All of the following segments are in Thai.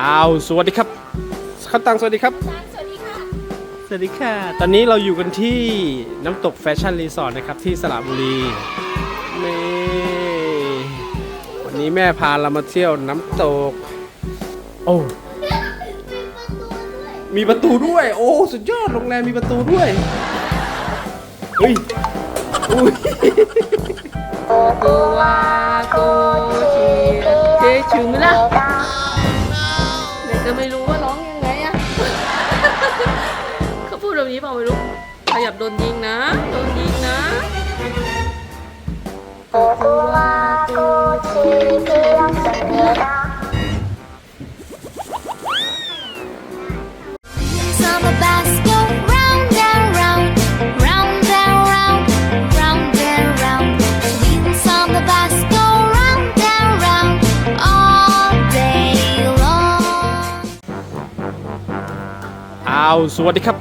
อ้าวสวัสดีครับข้าวตังสวัสดีครับ สวัสดีค่ะ สวัสดีค่ะ ตอนนี้เราอยู่กันที่น้ำตกแฟชั่นรีสอร์ทนะครับที่สระบุรีนี่วันนี้แม่พาเรามาเที่ยวน้ำตก โอ้มีประตูด้วย โอ้สุดยอดโรงแรมมีประตูด้วยเฮ้ยอุ้ยโกวาโกชีเจถึงไห จะไม่รู้ว่าร้องยังไงอะเขาพูดแบบนี้เปล่าไม่รู้ขยับโดนยิงนะ โดนยิงนะโกวาโกชี Summer าวสวัสดีครับ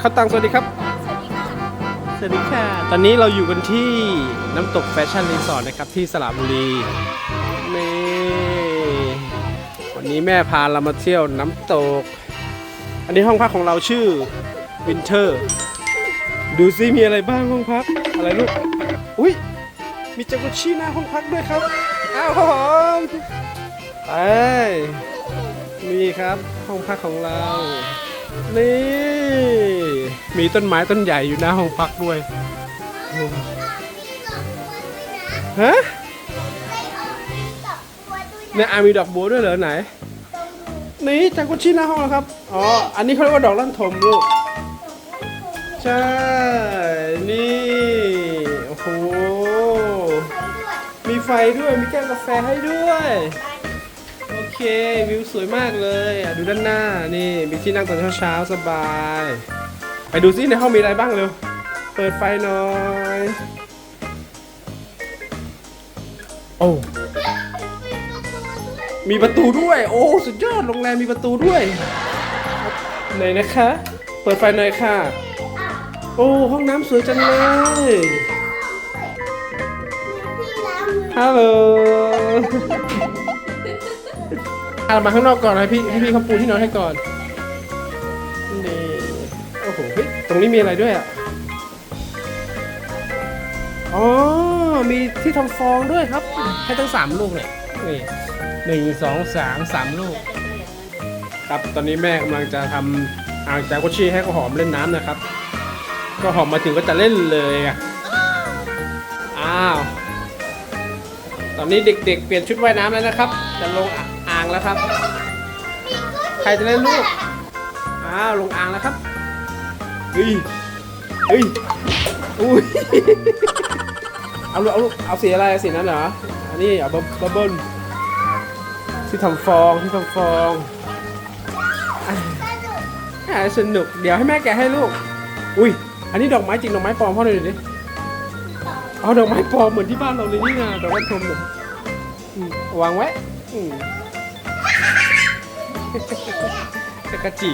ข้าวตังสวัสดีครับ สวัสดีค่ะ ตอนนี้เราอยู่กันที่น้ำตกแฟชั่นรีสอร์ทนะครับที่สระบุรีนี่วันนี้แม่พาเรามาเที่ยวน้ำตก อันนี้ห้องพักของเราชื่อวินเทอร์ดูซิมีอะไรบ้างห้องพัก อะไรลูก อุ้ยมีจักรุชี่หน้าห้องพักด้วยครับ อ้าวครับผมไปนี่ครับห้องพักของเรา นี่ มีต้นไม้ต้นใหญ่อยู่หน้าห้องพักด้วยโอ้ฮะเนี่ยอามีดอกบัวด้วยเหรอไหน นี่จากกุชชี่หน้าห้องแล้วครับ อ๋อ อันนี้เขาเรียกว่าดอกลั่นทมลูก ใช่ นี่ โอ้โห มีไฟด้วย มีแก้วกาแฟให้ด้วยโอ เค วิวสวยมากเลยอะดูด้านหน้านี่มีที่นั่งตอนเช้าๆสบาย ไปดูซิในห้องมีอะไรบ้างเร็ว เปิดไฟหน่อย โอ้มีประตูด้วย โอ้สุดยอดโรงแรมมีประตูด้วยไหนนะคะ เปิดไฟหน่อยค่ะ โอ้ห้องน้ำสวยจังเลยฮัลโหล เอามาข้างนอกก่อนให้พี่ให้พี่เขาปูที่นอนให้ก่อนนี่โอ้โหเฮ้ยตรงนี้มีอะไรด้วยอะอ๋อมีที่ทำฟองด้วยครับ ให้ทั้งสามลูกเนี่ยนี่หนึ่งสองสามสามลูก ครับตอนนี้แม่กำลังจะทำอ่างจากุชี่ให้ข้าวหอมเล่นน้ำนะครับ ก็หอมมาถึงก็จะเล่นเลยอะอ้าวตอนนี้เด็กๆ เปลี่ยนชุดว่ายน้ำแล้วนะครับ จะลงอะางแล้วครับ ใครจะเล่นลูก อ้าวลงอ่างแล้วครับเฮ้ยเฮ้ยอุ้ย เอาลูกเอาลูกเอาสีอะไรสีนั้นเหรอ อันนี้เอาบับบับเบิ้ลที่ทำฟองที่ทำฟองอะอะสนุก เดี๋ยวให้แม่แกะให้ลูก อุ้ย อันนี้ดอกไม้จริงดอกไม้ปลอมพ่อหน่อยดิเอาดอกไม้ปลอมเหมือนที่บ้านเราเลยนี่ไงดอกไม้ชมเนี่ยอืมวางไว้อืม จักรจี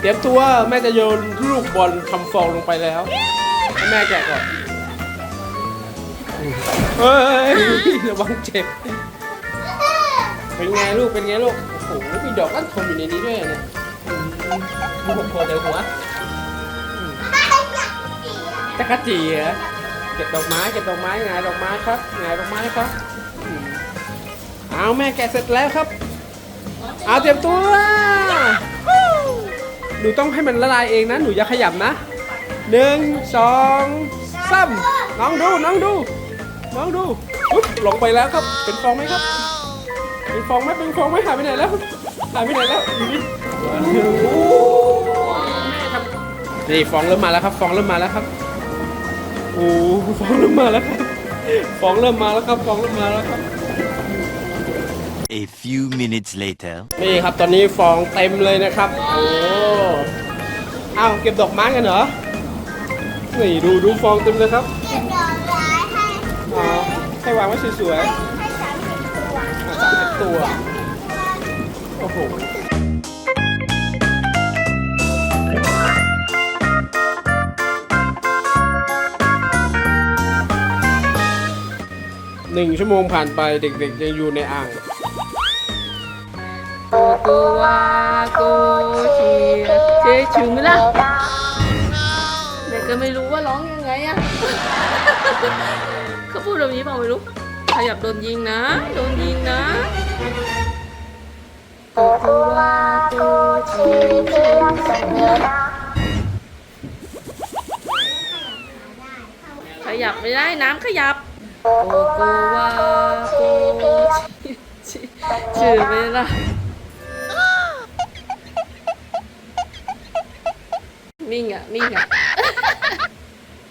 เตรียมตัวแม่จะโยนลูกบอลทำฟองลงไปแล้วให้แม่แกะก่อนเฮ้ยระวังเจ็บ เป็นไงลูกเป็นไงลูก โอ้โหมีดอกลั่นทมอยู่ในนี้ด้วยเนี่ยอืมดูหัวโผล่แต่หัวจักรจีเหรอเก็บดอกไม้เก็บดอกไม้ไงดอกไม้ครับไงดอกไม้ครับ เอาแม่แกะเสร็จแล้วครับ เอาเตรียมตัว หนูต้องให้มันละลายเองนะ หนูอย่าขยับนะหนึ่งสองสามน้องดูน้องดูน้องดูอุ๊บลงไปแล้วครับ เป็นฟองไหมครับ เป็นฟองไหมเป็นฟองไหมหายไปไหนแล้วหายไปไหนแล้วอยู่นี่โอ้แม่ครับนี่ฟองเริ่มมาแล้วครับ ฟองเริ่มมาแล้วครับโอ้ฟองเริ่มมาแล้วครับฟองเริ่มมาแล้วครับฟองเริ่มมาแล้วครับ A few minutes later. นี่ครับตอนนี้ฟองเต็มเลยนะครับ โอ้อาวเก็บดอกไม้กันเหรอ นี่ดูดูฟองเต็มเลยครับอ๋อให้วางไว้สวยๆอะสามสิบตัว โอ้โหหนึ่งชั่วโมงผ่านไปเด็กๆยังอยู่ในอ่าง วาโกชีเจชูไหมล่ะเด็กก็ไม่รู้ว่าร้องยังไงอะเขาพูดแบบนี้เปล่าไม่รู้ขยับโดนยิงนะ โดนยิงนะโกโกวาโกชีเจขยับไม่ได้น้ำขยับโกโกวาโกชีชื่อไม่ได้ นิ่งอะ นิ่งอะ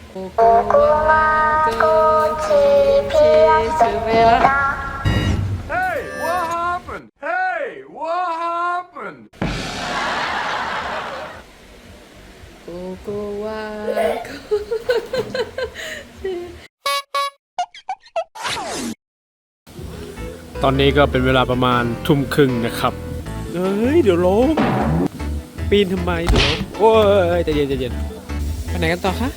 โกโกวาโกชีเชชื่อไม่ได้ละ Hey, what happened? Hey, what happened? โกโกวาโกตอนนี้ก็เป็นเวลาประมาณทุ่มครึ่งนะครับ เฮ้ย เดี๋ยวล้มปีนทำไมเดี๋ยวล้ม โอ้ยใจเย็นใจเย็นไปไหนกันต่อคะ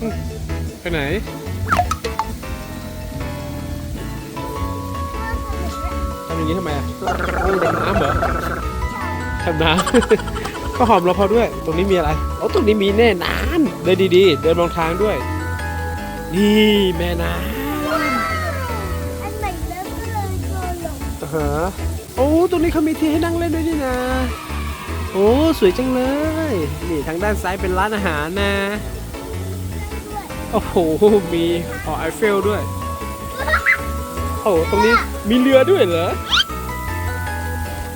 อืมไปไหน ทำอย่างนี้ทำไมอะโอ้ดำน้ำเหรอดำน้ำ ก็หอมเราพอด้วย ตรงนี้มีอะไรโอ้ตรงนี้มีแน่น้ำเดินดีๆ เดินมองทางด้วย นี่แม่น้ำอันไหนเลิกก็เลยโดนหลงอ่าฮะโอ้ตรงนี้เขามีที่ให้นั่งเล่นด้วยนี่นะ โอ้สวยจังเลย นี่ทางด้านซ้ายเป็นร้านอาหารนะ โอ้โห มีหอไอเฟลด้วย โอ้ตรงนี้มีเรือด้วยเหรอ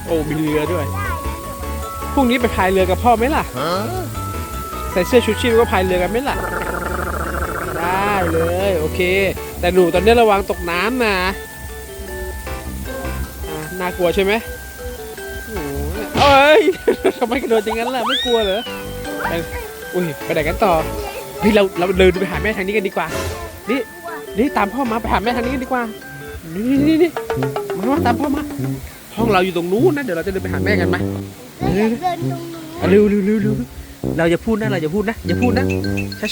โอ้มีเรือด้วย พรุ่งนี้ไปพายเรือกับพ่อไหมล่ะ ใส่เสื้อชูชีพก็พายเรือกันไหมล่ะ ได้เลย โอเค แต่หนูตอนนี้ระวังตกน้ำนะะน่ากลัวใช่ไหม เอ้ยทำไมกระโดดอย่างนั้นล่ะไม่กลัวเหรอไปอุ้ยไปไหนกันต่อเฮ้ยเราเราเดินไปหาแม่ทางนี้กันดีกว่า นี่นี่ตามพ่อมาไปหาแม่ทางนี้กันดีกว่า นี่นี่นี่มามาตามพ่อมา ห้องเราอยู่ตรงนู้นนะเดี๋ยวเราจะเดินไปหาแม่กันไหมแล้วอยากเดินตรงนู้นอะเร็วเร็วเร็วเร็วเราอย่าพูดนะเราอย่าพูดนะอย่าพูดนะ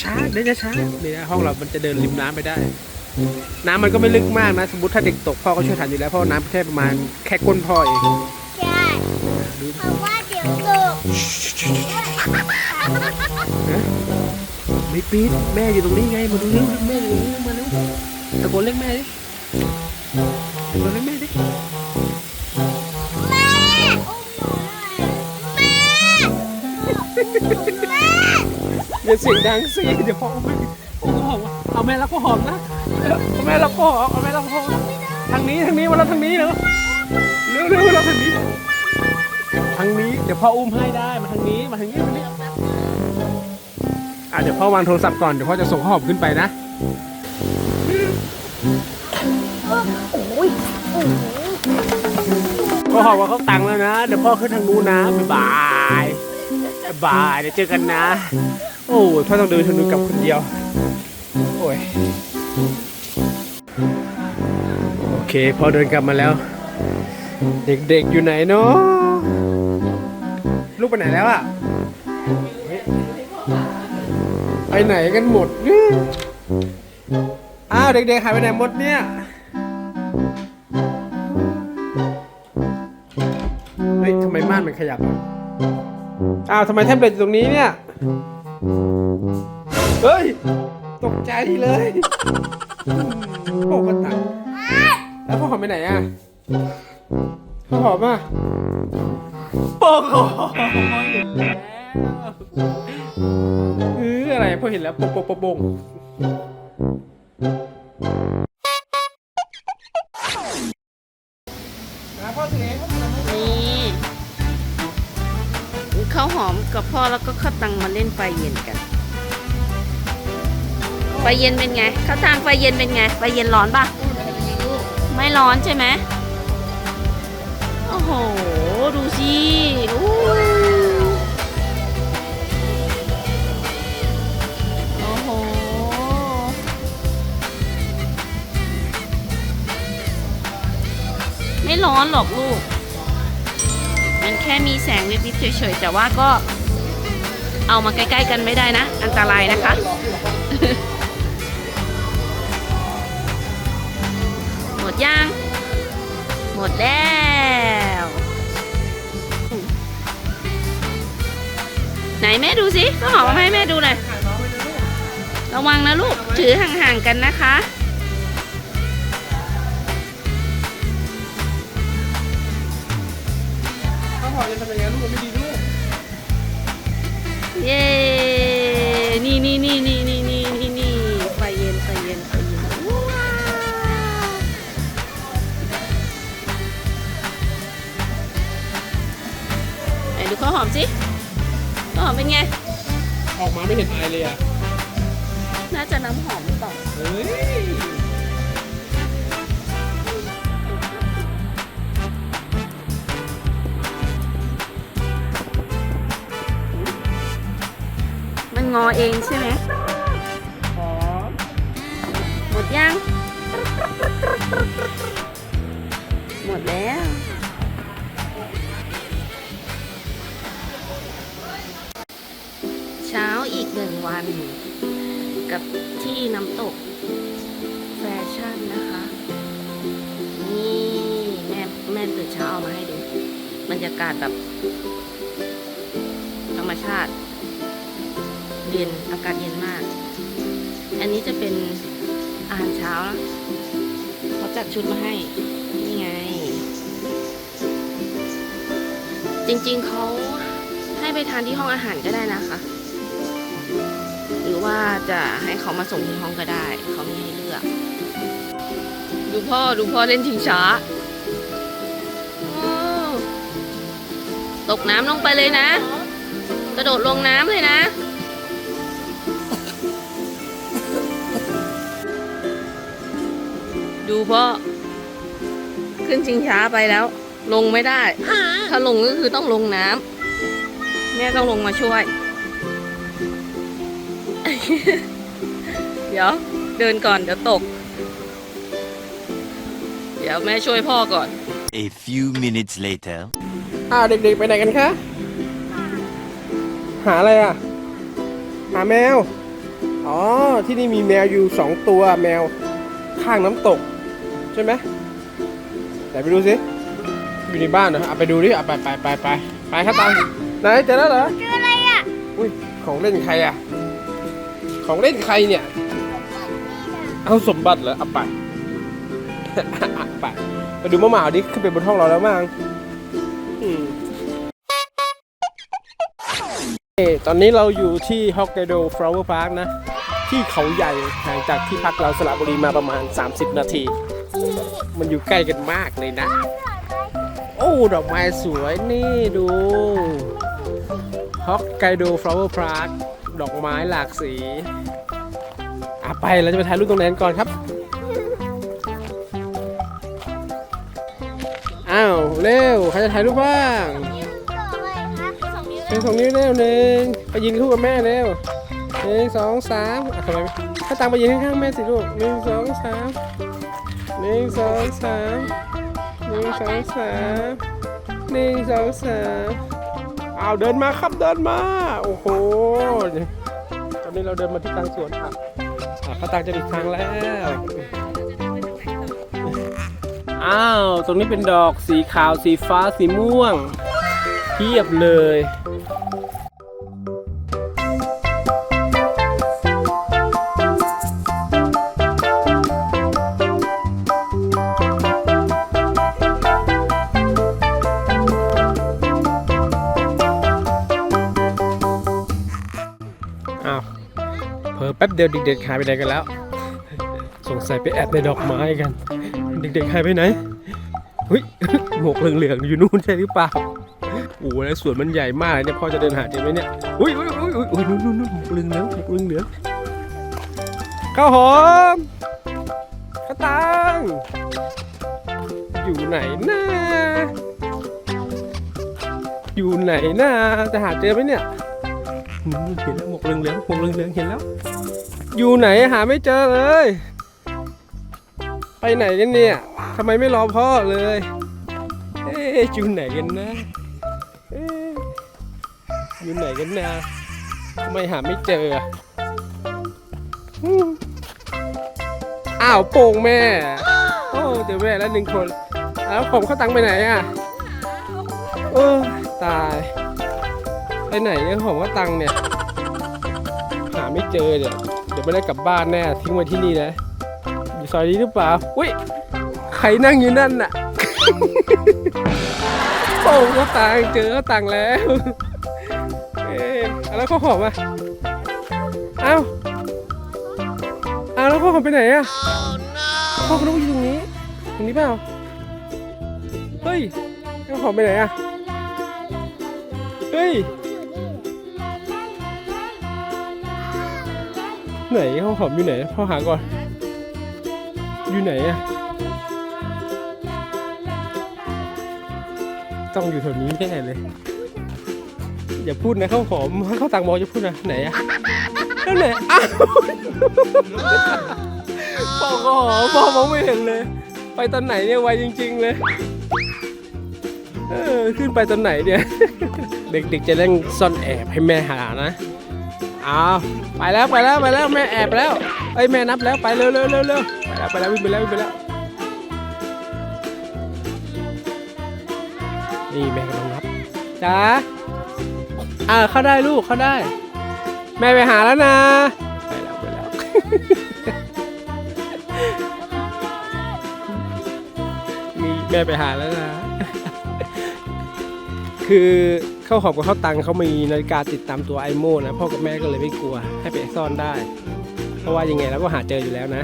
ช้าๆเดินช้าๆนี่นะห้องเรามันจะเดินริมน้ำไปได้ น้ำมันก็ไม่ลึกมากนะ สมมติถ้าเด็กตกพ่อก็ช่วยทันอยู่แล้วเพราะว่าน้ำแค่ประมาณแค่ก้นพ่อเอง ไม่ปีดแม่อยู่ตรงนี้ไงมาดูเร็วแม่อยู่ตรงนี้มาเร็วตะโกนเรียกแม่ดิตะโกนเรียกแม่ดิแม่แม่อย่าเสียงดังสิเดี๋ยวพ่อเอาแม่พ่อหอมเอาแม่แล้วก็หอมนะเอาแม่แล้วก็หอมเอาแม่แล้วก็หอมทางนี้ทางนี้มาแล้วทางนี้เร็วเร็วเร็วเราทางนี้ทางนี้เดี๋ยวพ่ออุ้มให้ได้มาทางนี้มาทางนี้มาทางนี้ อะเดี๋ยวพ่อวางโทรศัพท์ก่อน เดี๋ยวพ่อจะส่งข้าวหอมขึ้นไปนะข้าวหอมว่าเขาตังค์แล้วนะ เดี๋ยวพ่อขึ้นทางนู้นนะ บ๊ายบายบ๊ายบาย เดี๋ยวเจอกันนะ โอ้ยพ่อต้องเดินทางนู้นกลับคนเดียว โอ้ย โอเคพอเดินกลับมาแล้ว เด็กๆอยู่ไหนเนาะลูกไปไหนแล้วอะเฮ้ย ไปไหนกันหมดเนี่ยอ้าวเด็กๆหายไปไหนหมดเนี่ย เฮ้ยทำไมม่านมันขยับอะอ้าวทำไมแท็บเล็ตอยู่ตรงนี้เนี่ย เฮ้ย ตกใจเลยโอ้มันตังแล้วพ่อหอมไปไหนอะพ่อหอมอะโอ้โห เอออะไรพ่อเห็นแล้วโปงโปงโปงโปงพ่อถึงนนี่ข้าวหอมกับพ่อแล้วก็ข้าวตังมาเล่นไฟเย็นกันไฟเย็นเป็นไงข้าวตังไฟเย็นเป็นไงไฟเย็นร้อนปะไม่ร้อนใช่ไหมโอ้โห ดูสิอู้ ไม่ร้อนหรอกลูก มันแค่มีแสงวิบวิบเฉยๆ แต่ว่าก็เอามาใกล้ๆกันไม่ได้นะ อันตรายนะคะ หมดยังหมดแล้วไหนแม่ดูสิก็หอมให้แม่ดูเลย ระวังนะลูก ถือห่างๆกันนะคะ ข้าวหอจะทำยังไงลูกมันไม่ดีลูกเย้ นี่นี่นี่นี่นี่นี่นี่นี่ไฟเย็นไฟเย็นไฟเย็นว้าวไหนดูข้าวหอมสิข้าวหอมเป็นไง ออกมาไม่เห็นอายเลยอะ น่าจะน้ำหอมหรือเปล่า เฮ้ย งอเองใช่ไหมหอมหมดยัง หมดแล้ว เช้าอีกหนึ่งวัน กับที่น้ำตกแฟชั่นนะคะ นี่แม่แม่ตื่นเช้าเอามาให้ดู บรรยากาศแบบธรรมชาติ เย็นอากาศเย็นมาก อันนี้จะเป็นอาหารเช้าเขาจัดชุดมาให้ นี่ไง จริงๆเขาให้ไปทานที่ห้องอาหารก็ได้นะคะ หรือว่าจะให้เขามาส่งที่ห้องก็ได้ เขามีให้เลือก ดูพ่อดูพ่อเล่นชิงช้าตกน้ำลงไปเลยนะ กระโดดลงน้ำเลยนะ ดูพ่อขึ้นชิงช้าไปแล้ว ลงไม่ได้ ถ้าลงก็คือต้องลงน้ำแม่ต้องลงมาช่วย เดี๋ยวเดินก่อนเดี๋ยวตก เดี๋ยวแม่ช่วยพ่อก่อน A few minutes later. อ้าวเด็กๆไปไหนกันคะ หาอะไรอะ หาแมว อ๋อ ที่นี่มีแมวอยู่สองตัวแมว ข้างน้ำตก ใช่ไหมไหนไปดูสิอยู่ในบ้านเหรอเอาไปดูดิเอาไปไปไปไปไปครับตังไหนเจอแล้วเหรอเจออะไรอะอุ้ยของเล่นใครอะ ของเล่นใครเนี่ย เอาสมบัติเหรอเอาไปไปไปดูมะหมาดิขึ้นไปบนห้องเราแล้วมั้งอืมเอ่อตอนนี้เราอยู่ที่ฮอกไกโดฟลาวเวอร์พาร์คนะ ที่เขาใหญ่ห่างจากที่พักเราสระบุรีมาประมาณ 30 นาที มันอยู่ใกล้กันมากเลยนะ โอ้ดอกไม้สวยนี่ดูฮอกไกโดฟลาวเวอร์พาร์คดอกไม้หลากสีอะไปเราจะไปถ่ายรูปตรงนั้นก่อนครับ อ้าวเร็วใครจะถ่ายรูปบ้างเป็นสองนิ้วเร็วหนึ่งไปยืนคู่กับแม่เร็วหนึ่งสองสามอะทำไมไม่ถ้าตังไปยืนข้างๆแม่สิลูกหนึ่งสองสาม หนึ่งสองสามหนึ่งสองสามหนึ่งสองสามอ้าวเดินมาครับเดินมา โอ้โหตอนนี้เราเดินมาที่กลางสวนอะอะข้าตังจะหลีกทางแล้ว อ้าว ตรงนี้เป็นดอกสีขาวสีฟ้าสีม่วงเทียบเลย แป๊บเดียวเด็กๆหายไปไหนกันแล้ว สงสัยไปแอบในดอกไม้กัน เด็กๆหายไปไหนเฮ้ยหมวกเหลืองๆอยู่นู่นใช่หรือเปล่าโอ้โหแล้วสวนมันใหญ่มากเนี่ยพ่อจะเดินหาเจอไหมเนี่ยอุ้ยอุ้ยอุ้ยอุ้ยนู่นนู่นนู่นหมวกเหลืองเหลืองหมวกเหลืองเหลืองข้าวหอมข้าวตังอยู่ไหนนะอยู่ไหนนะจะหาเจอไหมเนี่ยเห็นแล้วหมวกเหลืองเหลืองหมวกเหลืองเหลืองเห็นแล้ว อยู่ไหนหาไม่เจอเลย ไปไหนกันเนี่ยทำไมไม่รอพ่อเลย เอ๊ะอยู่ไหนกันนะเอ๊ะอยู่ไหนกันนะทำไมหาไม่เจออะอืมอ้าวโป่งแม่ โอ้เจอแม่แล้วหนึ่งคนแล้วผมเข้าตังค์ไปไหนอะโอ้ตาย ไปไหนเนี่ยผมก็ตังค์เนี่ยหา ไม่เจอเนี่ยเดี๋ยวไม่ได้กลับบ้านแน่ทิ้งไว้ที่นี่นะอยู่ซอยนี้หรือเปล่าอุ้ยใครนั่งอยู่นั่นน่ะโอ้ก็ตังค์เจอก็ตังค์แล้วเอ๊ะแล้วข้าวหอมอะเอ้าเอาแล้วข้าวหอมไปไหนอะข้าวขนมอยู่ตรงนี้ตรงนี้เปล่าเฮ้ยข้าวหอมไปไหนอะเฮ้ย ไหนข้าวหอมอยู่ไหนพ่อหาก่อน อยู่ไหนอะต้องอยู่แถวนี้แน่เลย อย่าพูดนะข้าวหอมข้าวตังมองจะพูดนะไหนอะนั่นไหนอ้าวพ่อก็หอมพ่อมองไม่เห็นเลย ไปตอนไหนเนี่ยไวจริง ๆ เลยเออขึ้นไปตอนไหนเนี่ย เด็กๆจะเล่นซ่อนแอบให้แม่หานะ อ้าวไปแล้วไปแล้วไปแล้วแม่แอบแล้วไอ้ยแม่นับแล้วไปเร็วเร็วเร็วเร็วไปแล้วไปแล้ววิ่งไปแล้ววิ่งไปแล้วนี่แม่กำลังนับจ้าอ่าเข้าได้ลูกเข้าได้ แม่ไปหาแล้วนะไปแล้วไปแล้วนี่แม่ไปหาแล้วนะ คือ ข้าวหอมกับข้าวตังเขามีนาฬิกาติดตามตัวไอโมนะพ่อกับแม่ก็เลยไม่กลัวให้ไปซ่อนได้ เพราะว่ายังไงเราก็หาเจออยู่แล้วนะ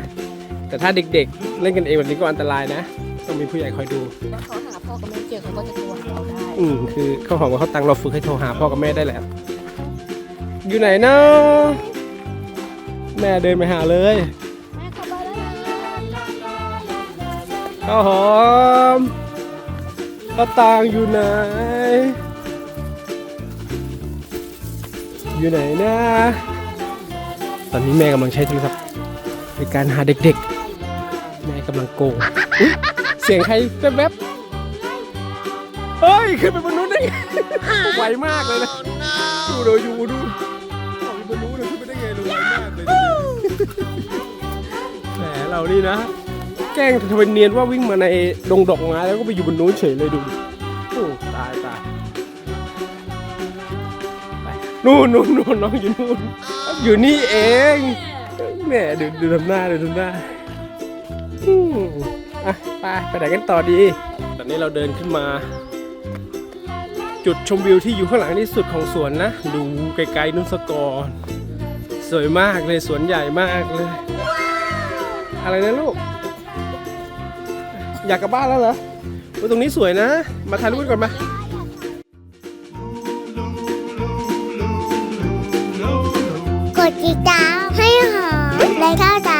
แต่ถ้าเด็กๆ เล่นกันเองแบบนี้ก็อันตรายนะ ต้องมีผู้ใหญ่คอยดูแล้วเขาหาพ่อกับแม่เจอเขาก็จะโทรหาเราได้อืมคือข้าวหอมกับข้าวตังเราฝึกให้โทรหาพ่อกับแม่ได้แล้วอยู่ไหนนะแม่เดินไปหาเลยข้าวหอมข้าวตังอยู่ไหน อยู่ไหนนะ ตอนนี้แม่กำลังใช้โทรศัพท์ในการหาเด็กๆ แม่กำลังโกงเสียงใครแวบๆเฮ้ยขึ้นไปบนนู้นได้ไงไวมากเลยนะ ดูเดี๋ยวอยู่ดูออกบนนู้นเลยขึ้นไปได้ไงเลยไวมากเลยแหมเรานี่นะ แกล้งทำเป็นเนียนว่าวิ่งมาในดงดอกไม้แล้วก็ไปอยู่บนนู้นเฉยเลยดู นู่นนู่นนู่นน้องอยู่นู่นอยู่นี่เองแหมดูดูทำหน้าดูทำหน้าอืมอะไปไปไหนกันต่อดี ตอนนี้เราเดินขึ้นมา จุดชมวิวที่อยู่ข้างหลังที่สุดของสวนนะ ดูไกลๆนุ่นสกอร์สวยมากเลยสวนใหญ่มากเลย อะไรนะลูก อยากกลับบ้านแล้วเหรอตรงนี้สวยนะ มาถ่ายรูปกันก่อนมา กดติดตามให้หอมและเข้าใจ